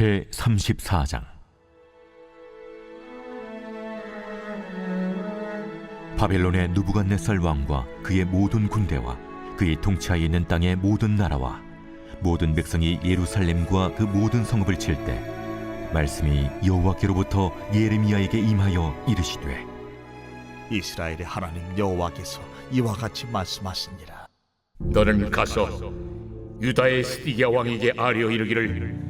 제 34장. 바벨론의 누부갓네살 왕과 그의 모든 군대와 그의 통치하에 있는 땅의 모든 나라와 모든 백성이 예루살렘과 그 모든 성읍을 칠 때 말씀이 여호와께로부터 예레미야에게 임하여 이르시되 이스라엘의 하나님 여호와께서 이와 같이 말씀하시니라. 너는 가서 유다의 스디기야 왕에게 아뢰어 이르기를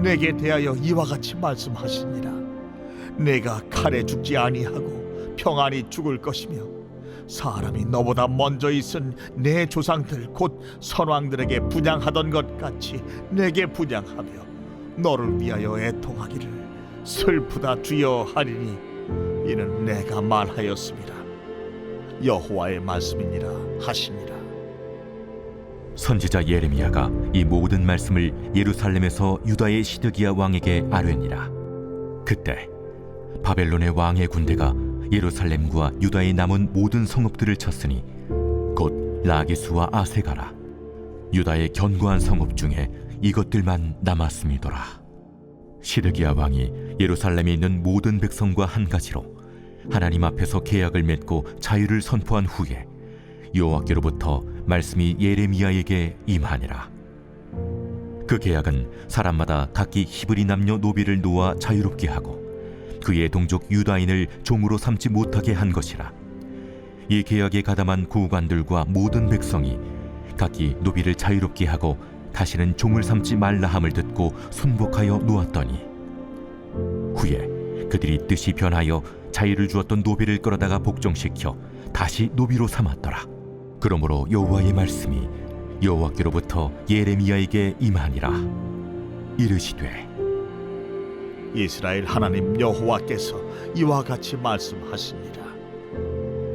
내게 대하여 이와 같이 말씀하시니라. 내가 칼에 죽지 아니하고 평안히 죽을 것이며 사람이 너보다 먼저 있은 내 조상들 곧 선왕들에게 분양하던 것 같이 내게 분양하며 너를 위하여 애통하기를 슬프다 주여 하리니 이는 내가 말하였습니다. 여호와의 말씀이니라 하시니라 선지자 예레미야가 이 모든 말씀을 예루살렘에서 유다의 시드기야 왕에게 아뢰니라. 그때 바벨론의 왕의 군대가 예루살렘과 유다의 남은 모든 성읍들을 쳤으니 곧 라기스와 아세가라. 유다의 견고한 성읍 중에 이것들만 남았음이더라. 시드기야 왕이 예루살렘에 있는 모든 백성과 한 가지로 하나님 앞에서 계약을 맺고 자유를 선포한 후에 여호와께로부터 말씀이 예레미야에게 임하니라. 그 계약은 사람마다 각기 히브리 남녀 노비를 놓아 자유롭게 하고 그의 동족 유다인을 종으로 삼지 못하게 한 것이라. 이 계약에 가담한 구관들과 모든 백성이 각기 노비를 자유롭게 하고 다시는 종을 삼지 말라 함을 듣고 순복하여 놓았더니 후에 그들이 뜻이 변하여 자유를 주었던 노비를 끌어다가 복종시켜 다시 노비로 삼았더라. 그러므로 여호와의 말씀이 여호와께로부터 예레미야에게 임하니라. 이르시되 이스라엘 하나님 여호와께서 이와 같이 말씀하시니라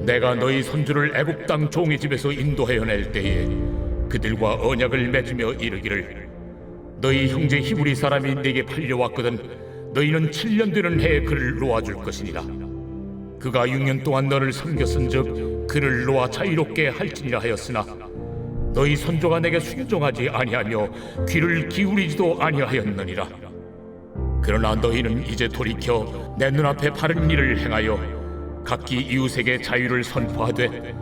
내가 너희 손주를 애굽 땅 종의 집에서 인도하여 낼 때에 그들과 언약을 맺으며 이르기를 너희 형제 히브리 사람이 내게 팔려왔거든 너희는 7년 되는 해에 그를 놓아줄 것이니라 그가 6년 동안 너를 섬겼은즉 그를 놓아 자유롭게 할지니라 하였으나 너희 선조가 내게 순종하지 아니하며 귀를 기울이지도 아니하였느니라. 그러나 너희는 이제 돌이켜 내 눈앞에 바른 일을 행하여 각기 이웃에게 자유를 선포하되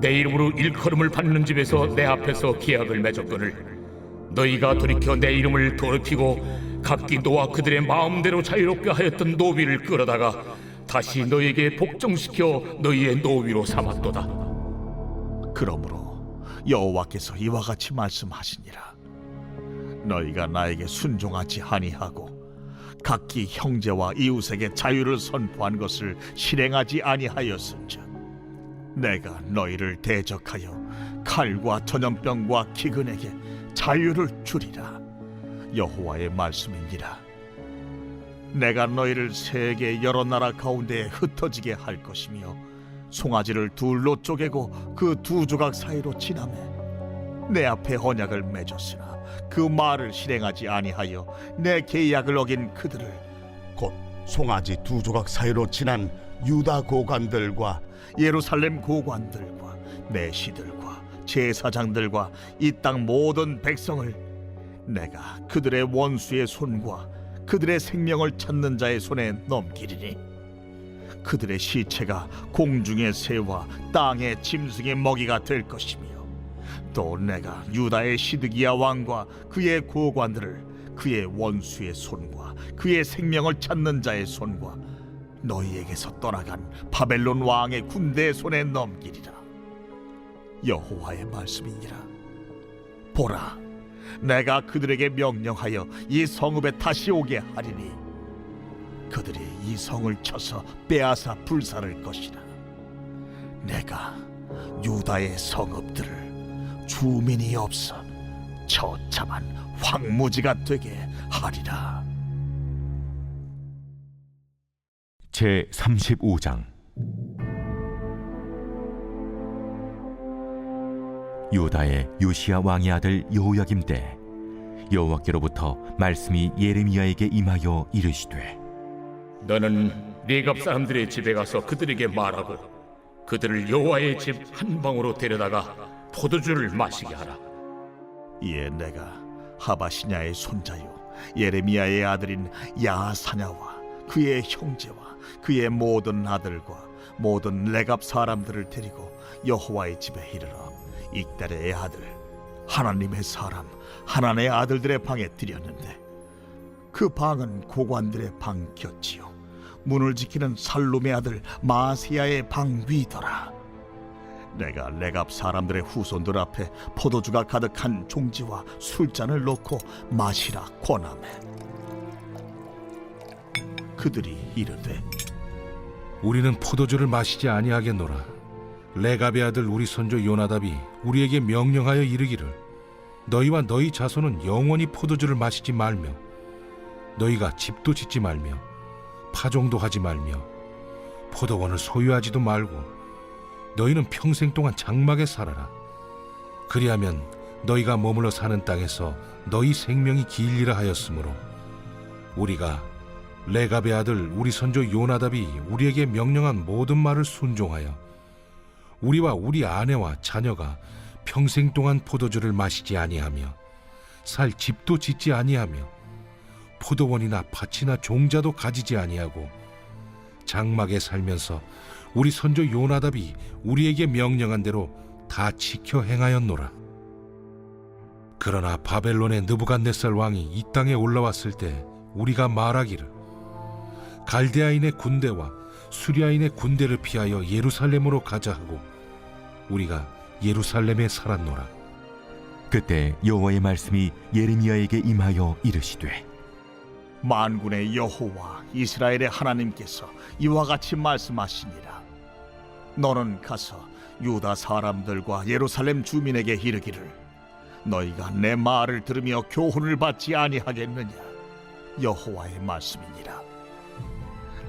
내 이름으로 일컬음을 받는 집에서 내 앞에서 계약을 맺었거늘 너희가 돌이켜 내 이름을 더럽히고 각기 너와 그들의 마음대로 자유롭게 하였던 노비를 끌어다가 다시 너희에게 복종시켜 너희의 노비로 삼았도다. 그러므로 여호와께서 이와 같이 말씀하시니라. 너희가 나에게 순종하지 아니하고 각기 형제와 이웃에게 자유를 선포한 것을 실행하지 아니하였은즉 내가 너희를 대적하여 칼과 전염병과 기근에게 자유를 주리라. 여호와의 말씀이니라 내가 너희를 세계 여러 나라 가운데 흩어지게 할 것이며 송아지를 둘로 쪼개고 그 두 조각 사이로 지나매 내 앞에 언약을 맺었으나 그 말을 실행하지 아니하여 내 계약을 어긴 그들을 곧 송아지 두 조각 사이로 지난 유다 고관들과 예루살렘 고관들과 내 시들과 제사장들과 이 땅 모든 백성을 내가 그들의 원수의 손과 그들의 생명을 찾는 자의 손에 넘기리니 그들의 시체가 공중의 새와 땅의 짐승의 먹이가 될 것이며 또 내가 유다의 시드기야 왕과 그의 고관들을 그의 원수의 손과 그의 생명을 찾는 자의 손과 너희에게서 떠나간 바벨론 왕의 군대의 손에 넘기리라. 여호와의 말씀이니라. 보라 내가 그들에게 명령하여 이 성읍에 다시 오게 하리니 그들이 이 성을 쳐서 빼앗아 불살을 것이라. 내가 유다의 성읍들을 주민이 없어 처참한 황무지가 되게 하리라. 제 35장. 유다의 요시야 왕의 아들 여호야김 때 여호와께로부터 말씀이 예레미야에게 임하여 이르시되 너는 네갑 사람들의 집에 가서 그들에게 말하고 그들을 여호와의 집 한 방으로 데려다가 포도주를 마시게 하라. 이에 내가 하바시냐의 손자요 예레미야의 아들인 야사냐와 그의 형제와 그의 모든 아들과 모든 레갑 사람들을 데리고 여호와의 집에 이르러 익달의 아들 하나님의 사람 하나님의 아들들의 방에 들였는데 그 방은 고관들의 방 곁이요. 문을 지키는 살룸의 아들 마세야의 방 위더라. 내가 레갑 사람들의 후손들 앞에 포도주가 가득한 종지와 술잔을 놓고 마시라 권하매. 그들이 이르되 우리는 포도주를 마시지 아니하겠노라. 레갑의 아들 우리 손주 요나답이 우리에게 명령하여 이르기를 너희와 너희 자손은 영원히 포도주를 마시지 말며 너희가 집도 짓지 말며 파종도 하지 말며 포도원을 소유하지도 말고 너희는 평생 동안 장막에 살아라. 그리하면 너희가 머물러 사는 땅에서 너희 생명이 길리라 하였으므로 우리가 레갑의 아들 우리 선조 요나답이 우리에게 명령한 모든 말을 순종하여 우리와 우리 아내와 자녀가 평생 동안 포도주를 마시지 아니하며 살 집도 짓지 아니하며 포도원이나 밭이나 종자도 가지지 아니하고 장막에 살면서 우리 선조 요나답이 우리에게 명령한 대로 다 지켜 행하였노라. 그러나 바벨론의 느부갓네살 왕이 이 땅에 올라왔을 때 우리가 말하기를 갈대아인의 군대와 수리아인의 군대를 피하여 예루살렘으로 가자 하고 우리가 예루살렘에 살았노라. 그때 여호와의 말씀이 예레미야에게 임하여 이르시되 만군의 여호와 이스라엘의 하나님께서 이와 같이 말씀하시니라. 너는 가서 유다 사람들과 예루살렘 주민에게 이르기를 너희가 내 말을 들으며 교훈을 받지 아니하겠느냐? 여호와의 말씀이니라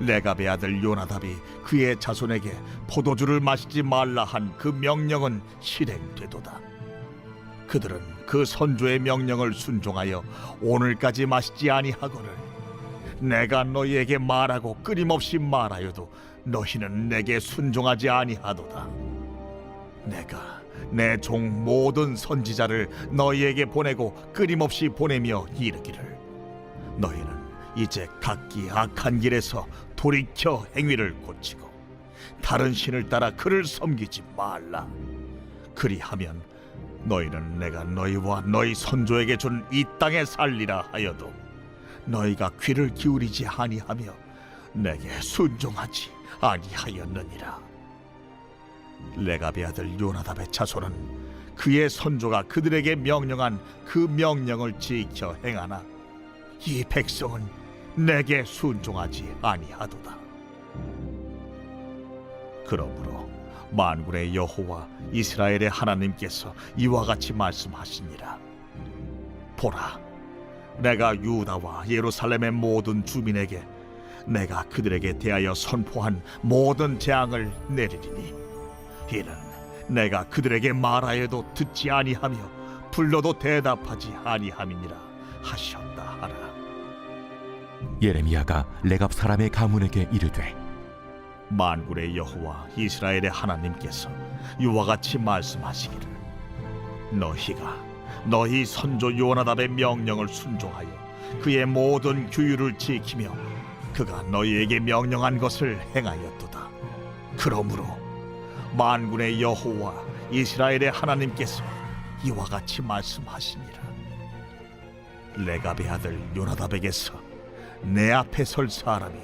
레갑의 아들 요나답이 그의 자손에게 포도주를 마시지 말라 한 그 명령은 실행되도다. 그들은 그 선조의 명령을 순종하여 오늘까지 마시지 아니하거늘 내가 너희에게 말하고 끊임없이 말하여도 너희는 내게 순종하지 아니하도다. 내가 내 종 모든 선지자를 너희에게 보내고 끊임없이 보내며 이르기를 너희는 이제 각기 악한 길에서 돌이켜 행위를 고치고 다른 신을 따라 그를 섬기지 말라. 그리하면 너희는 내가 너희와 너희 선조에게 준 이 땅에 살리라 하여도 너희가 귀를 기울이지 아니하며 내게 순종하지 아니하였느니라. 레갑의 아들 요나답의 자손은 그의 선조가 그들에게 명령한 그 명령을 지켜 행하나 이 백성은 내게 순종하지 아니하도다. 그러므로 만군의 여호와 이스라엘의 하나님께서 이와 같이 말씀하시니라. 보라 내가 유다와 예루살렘의 모든 주민에게 내가 그들에게 대하여 선포한 모든 재앙을 내리리니 이는 내가 그들에게 말하여도 듣지 아니하며 불러도 대답하지 아니함이니라 하라 예레미야가 레갑 사람의 가문에게 이르되 만군의 여호와 이스라엘의 하나님께서 이와 같이 말씀하시기를 너희가 너희 선조 요나답의 명령을 순종하여 그의 모든 규율을 지키며 그가 너희에게 명령한 것을 행하였도다. 그러므로 만군의 여호와 이스라엘의 하나님께서 이와 같이 말씀하시니라. 레갑의 아들 요나답에게서 내 앞에 설 사람이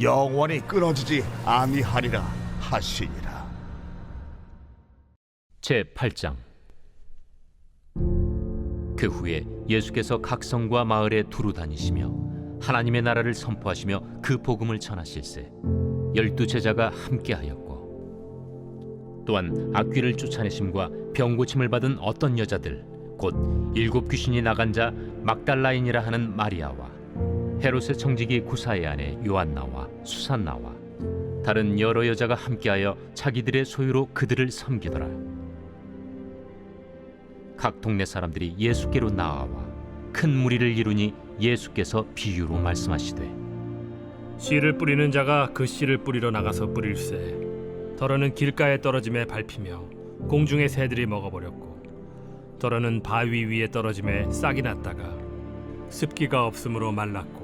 영원히 끊어지지 아니하리라 하시니라. 제 8장 그 후에 예수께서 각 성과 마을에 두루 다니시며 하나님의 나라를 선포하시며 그 복음을 전하실세 열두 제자가 함께하였고 또한 악귀를 쫓아내심과 병 고침을 받은 어떤 여자들 곧 일곱 귀신이 나간 자 막달라인이라 하는 마리아와 헤롯의 청지기 구사의 아내 요한나와 수산나와 다른 여러 여자가 함께하여 자기들의 소유로 그들을 섬기더라. 각 동네 사람들이 예수께로 나아와 큰 무리를 이루니 예수께서 비유로 말씀하시되 씨를 뿌리는 자가 그 씨를 뿌리러 나가서 뿌릴새 더러는 길가에 떨어짐에 밟히며 공중의 새들이 먹어버렸고 더러는 바위 위에 떨어짐에 싹이 났다가 습기가 없으므로 말랐고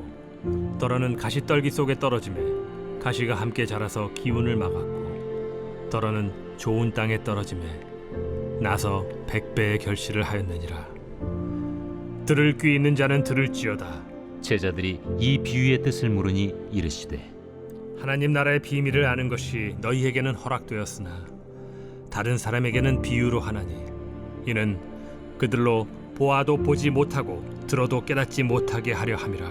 더러는 가시떨기 속에 떨어짐에 가시가 함께 자라서 기운을 막았고 더러는 좋은 땅에 떨어짐에 나서 백배의 결실을 하였느니라. 들을 귀 있는 자는 들을지어다. 제자들이 이 비유의 뜻을 물으니 이르시되 하나님 나라의 비밀을 아는 것이 너희에게는 허락되었으나 다른 사람에게는 비유로 하나니 이는 그들로 보아도 보지 못하고 들어도 깨닫지 못하게 하려 함이라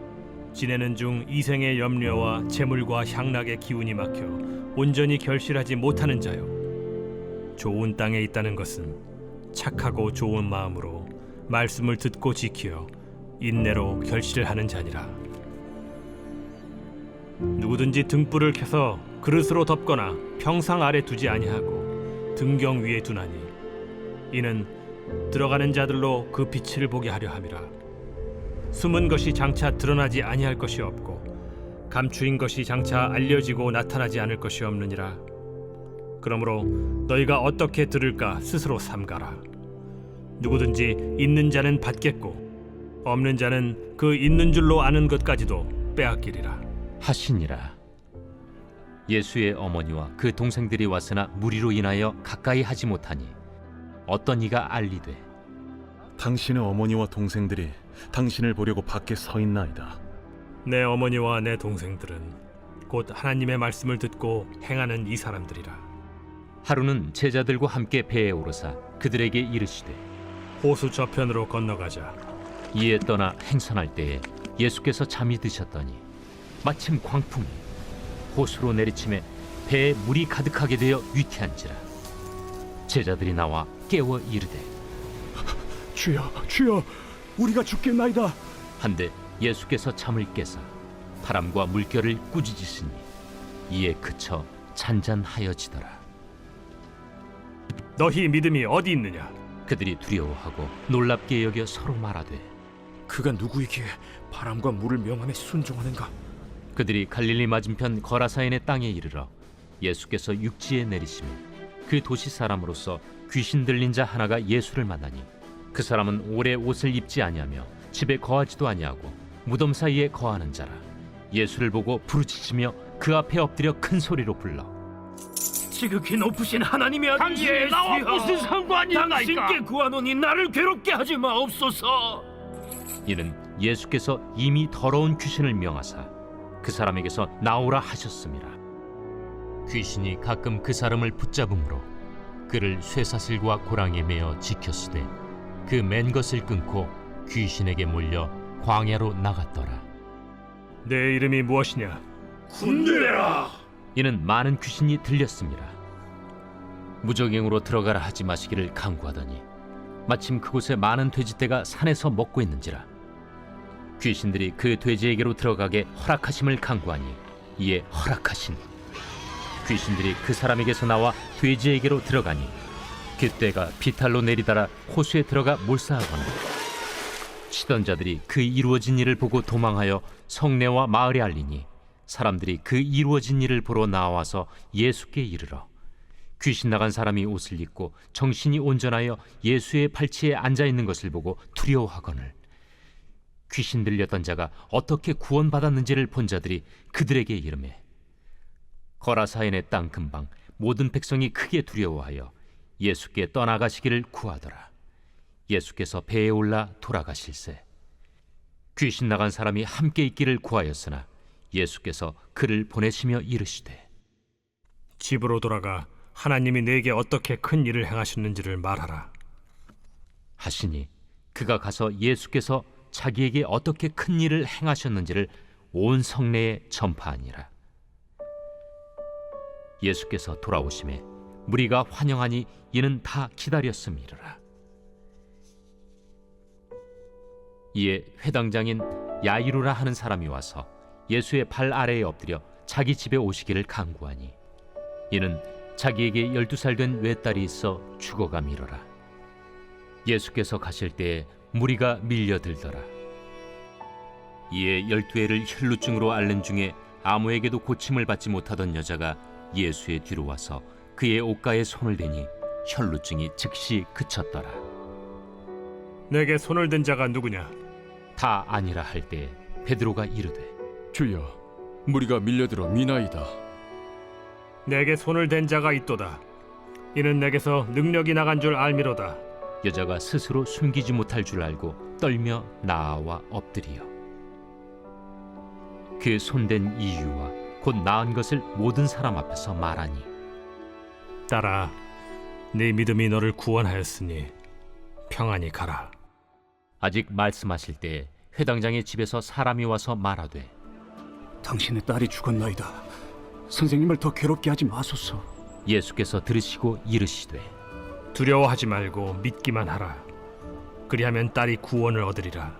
지내는 중 이생의 염려와 재물과 향락의 기운이 막혀 온전히 결실하지 못하는 자요. 좋은 땅에 있다는 것은 착하고 좋은 마음으로 말씀을 듣고 지키어 인내로 결실을 하는 자니라. 누구든지 등불을 켜서 그릇으로 덮거나 평상 아래 두지 아니하고 등경 위에 두나니 이는 들어가는 자들로 그 빛을 보게 하려 함이라 숨은 것이 장차 드러나지 아니할 것이 없고 감추인 것이 장차 알려지고 나타나지 않을 것이 없느니라. 그러므로 너희가 어떻게 들을까 스스로 삼가라. 누구든지 있는 자는 받겠고 없는 자는 그 있는 줄로 아는 것까지도 빼앗기리라. 하시니라. 예수의 어머니와 그 동생들이 왔으나 무리로 인하여 가까이 하지 못하니 어떤 이가 알리되 당신의 어머니와 동생들이 당신을 보려고 밖에 서 있나이다. 내 어머니와 내 동생들은 곧 하나님의 말씀을 듣고 행하는 이 사람들이라. 하루는 제자들과 함께 배에 오르사 그들에게 이르시되 호수 저편으로 건너가자. 이에 떠나 행선할 때에 예수께서 잠이 드셨더니 마침 광풍이 호수로 내리침에 배에 물이 가득하게 되어 위태한지라. 제자들이 나와 깨워 이르되 주여, 주여, 우리가 죽겠나이다. 한데 예수께서 잠을 깨사 바람과 물결을 꾸짖으시니 이에 그쳐 잔잔하여지더라 너희 믿음이 어디 있느냐 그들이 두려워하고 놀랍게 여겨 서로 말하되 그가 누구이기에 바람과 물을 명함에 순종하는가? 그들이 갈릴리 맞은편 거라사인의 땅에 이르러 예수께서 육지에 내리시며 그 도시 사람으로서 귀신 들린 자 하나가 예수를 만나니 그 사람은 오래 옷을 입지 아니하며 집에 거하지도 아니하고 무덤 사이에 거하는 자라 예수를 보고 부르짖으며 그 앞에 엎드려 큰 소리로 불러 지극히 높으신 하나님의 아들 당신이 나와 무슨 상관이 당신께 구하노니 나를 괴롭게 하지 마옵소서. 이는 예수께서 이미 더러운 귀신을 명하사 그 사람에게서 나오라 하셨습니다. 귀신이 가끔 그 사람을 붙잡음으로 그를 쇠사슬과 고랑에 매어 지켰으되 그 맨 것을 끊고 귀신에게 몰려 광야로 나갔더라. 내 이름이 무엇이냐 군대라. 이는 많은 귀신이 들렸습니다. 무적행으로 들어가라 하지 마시기를 강구하더니 마침 그곳에 많은 돼지떼가 산에서 먹고 있는지라 귀신들이 그 돼지에게로 들어가게 허락하심을 강구하니 이에 허락하신 귀신들이 그 사람에게서 나와 돼지에게로 들어가니 그때가 비탈로 내리다라 호수에 들어가 몰사하거나 치던 자들이 그 이루어진 일을 보고 도망하여 성내와 마을에 알리니 사람들이 그 이루어진 일을 보러 나와서 예수께 이르러 귀신 나간 사람이 옷을 입고 정신이 온전하여 예수의 발치에 앉아 있는 것을 보고 두려워하거늘. 귀신 들렸던 자가 어떻게 구원받았는지를 본 자들이 그들에게 이르매 거라사인의 땅 근방 모든 백성이 크게 두려워하여 예수께 떠나가시기를 구하더라 예수께서 배에 올라 돌아가실세 귀신 나간 사람이 함께 있기를 구하였으나 예수께서 그를 보내시며 이르시되 집으로 돌아가 하나님이 내게 어떻게 큰 일을 행하셨는지를 말하라. 하시니 그가 가서 예수께서 자기에게 어떻게 큰 일을 행하셨는지를 온 성내에 전파하니라. 예수께서 돌아오심에 무리가 환영하니 이는 다 기다렸음이라. 이에 회당장인 야이루라 하는 사람이 와서 예수의 발 아래에 엎드려 자기 집에 오시기를 간구하니 이는 자기에게 열두 살 된 외딸이 있어 죽어가미러라. 예수께서 가실 때에 무리가 밀려들더라. 이에 열두 해를 혈루증으로 앓는 중에 아무에게도 고침을 받지 못하던 여자가 예수의 뒤로 와서 그의 옷가에 손을 대니 혈루증이 즉시 그쳤더라. 내게 손을 댄 자가 누구냐? 다 아니라 할 때 베드로가 이르되 주여 무리가 밀려들어 미나이다 내게 손을 댄 자가 있도다. 이는 내게서 능력이 나간 줄 알미로다. 여자가 스스로 숨기지 못할 줄 알고 떨며 나아와 엎드리어 그 손댄 이유와 곧 나은 것을 모든 사람 앞에서 말하니 딸아, 네 믿음이 너를 구원하였으니 평안히 가라. 아직 말씀하실 때 회당장의 집에서 사람이 와서 말하되 당신의 딸이 죽었나이다. 선생님을 더 괴롭게 하지 마소서. 예수께서 들으시고 이르시되 두려워하지 말고 믿기만 하라. 그리하면 딸이 구원을 얻으리라.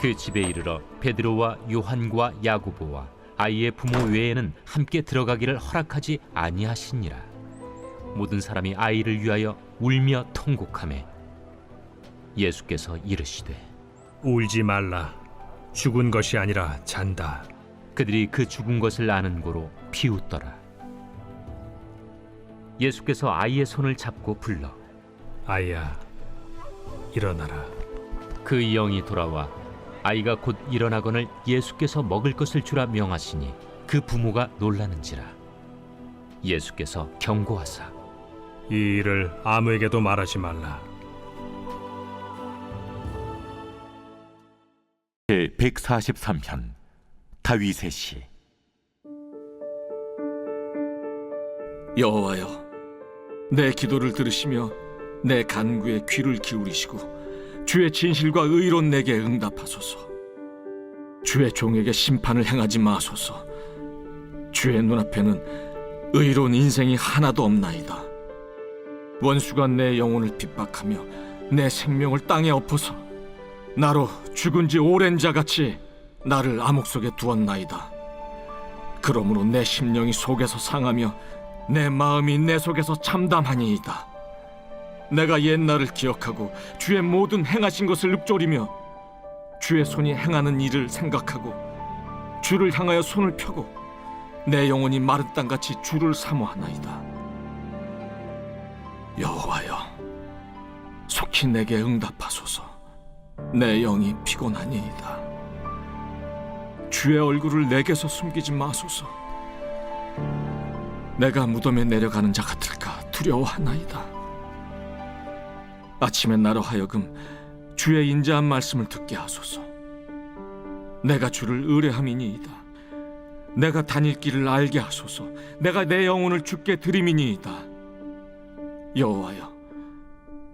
그 집에 이르러 베드로와 요한과 야고보와 아이의 부모 외에는 함께 들어가기를 허락하지 아니하시니라 모든 사람이 아이를 위하여 울며 통곡하매 예수께서 이르시되 울지 말라. 죽은 것이 아니라 잔다. 그들이 그 죽은 것을 아는 고로 비웃더라 예수께서 아이의 손을 잡고 불러 아이야, 일어나라. 그 영이 돌아와 아이가 곧 일어나거늘 예수께서 먹을 것을 주라 명하시니 그 부모가 놀라는지라 예수께서 경고하사 이 일을 아무에게도 말하지 말라. 제 143편 다윗의 시. 여호와여 내 기도를 들으시며 내 간구에 귀를 기울이시고 주의 진실과 의로 내게 응답하소서. 주의 종에게 심판을 행하지 마소서. 주의 눈앞에는 의로운 인생이 하나도 없나이다 원수가 내 영혼을 핍박하며 내 생명을 땅에 엎어서 나로 죽은 지 오랜 자같이 나를 암흑 속에 두었나이다 그러므로 내 심령이 속에서 상하며 내 마음이 내 속에서 참담하니이다. 내가 옛날을 기억하고 주의 모든 행하신 것을 읊조리며 주의 손이 행하는 일을 생각하고 주를 향하여 손을 펴고 내 영혼이 마른 땅같이 주를 사모하나이다. 여호와여, 속히 내게 응답하소서. 내 영이 피곤하니이다. 주의 얼굴을 내게서 숨기지 마소서. 내가 무덤에 내려가는 자 같을까 두려워하나이다. 아침에 나로 하여금 주의 인자한 말씀을 듣게 하소서. 내가 주를 의뢰함이니이다. 내가 다닐 길을 알게 하소서. 내가 내 영혼을 주께 드림이니이다. 여호와여,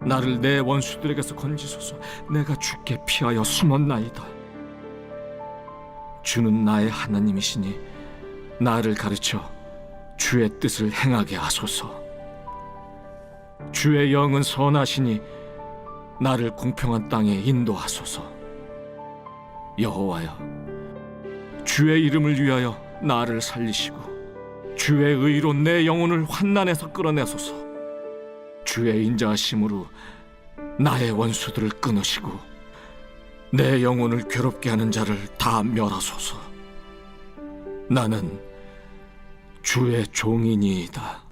나를 내 원수들에게서 건지소서. 내가 주께 피하여 숨었나이다. 주는 나의 하나님이시니 나를 가르쳐 주의 뜻을 행하게 하소서. 주의 영은 선하시니 나를 공평한 땅에 인도하소서. 여호와여, 주의 이름을 위하여 나를 살리시고 주의 의로 내 영혼을 환난에서 끌어내소서. 주의 인자하심으로 나의 원수들을 끊으시고 내 영혼을 괴롭게 하는 자를 다 멸하소서. 나는 주의 종이니이다.